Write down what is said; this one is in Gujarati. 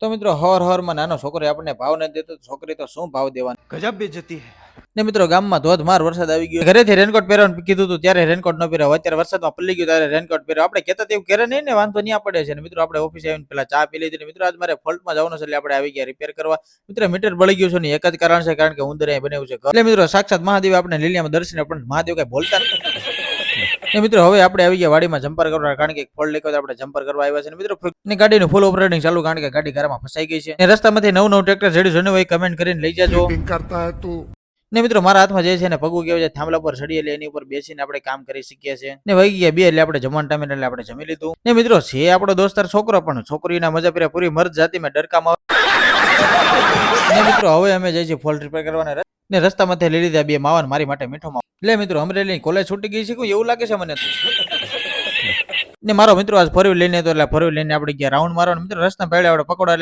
તો મિત્રો હર હરમાં નાનો છોકરો આપણને ભાવ નથી દેતો છોકરી તો શું ભાવ દેવાનો? ગજબ બેજતી ને મિત્રો ગામમાં ધોધમાર વરસાદ આવી ગયો. ઘરેથી રેનકોટ પહેરવાનું કીધું હતું ત્યારે રેનકોટ ન પહેર્યો. અત્યારે વરસાદમાં પલ્લી ગયો ત્યારે રેનકોટ પહેર્યો. આપણે કેતા તેવું ઘરે નહીં ને વાંધો નહીં પડે છે. ને મિત્રો આપણે ઓફિસ આવીને પેલા ચા પી લીધી મિત્રો આજ મારે ફોલ્ટમાં જવાનું છે એટલે આપણે આવી ગયા રિપેર કરવા. મિત્રો મીટર બળી ગયું છે ને એક જ કારણ છે કારણ કે ઉંદર અહીંયા બનેવું છે એટલે મિત્રો સાક્ષાત મહાદેવ આપણે લીલિયામાં દર્શન પણ મહાદેવ કઈ બોલતા નથી. ને મિત્રો હવે આપણે આવી ગયા વાડીમાં જમ્પર કરવા કારણ કે ફળ લેખો આપણે જમ્પર કરવા આવ્યા છે મિત્રો ની ગાડીનું ફૂલ ઓપરેટિંગ ચાલુ કારણ કે ગાડી ઘરમાં ફસાઈ ગઈ છે. ને રસ્તામાંથી નવ નવ ટ્રેક્ટર જેડી જોઈને હોય કમેન્ટ કરીને લઈ જજો. કરતા તું. ને મિત્રો મારા હાથમાં જે છે ને પગું કેવું છે થાંભલા પર ચડી એટલે એની ઉપર બેસીને આપણે કામ કરી શકીએ છીએ ને વહી ગયા બે એટલે આપણે જમવાનું ટાઈમ એટલે આપણે જમી લીધું. ને મિત્રો છે આપણો દોસ્તાર છોકરો પણ છોકરીના મજા પીરે પૂરી મર્દ જાતિમાં ડરકામાં ને મિત્રો હવે અમે જઈએ છીએ ફોલ્ટ રિપેર કરવાના ને રસ્તામાંથી લઈ લીધા બે માવાન મારી માટે મીઠો એટલે મિત્રો, અમરેલી કોલેજ છૂટી ગઈ છે કોઈ? એવું લાગે છે મને ને મારો મિત્રો આજ ફરવી લઈને તો એટલે ફરવી લઈને આપણે ગયા. રાઉન્ડ મારવાનો મિત્રો, રસ્તા પહેલા આપણે પકોડા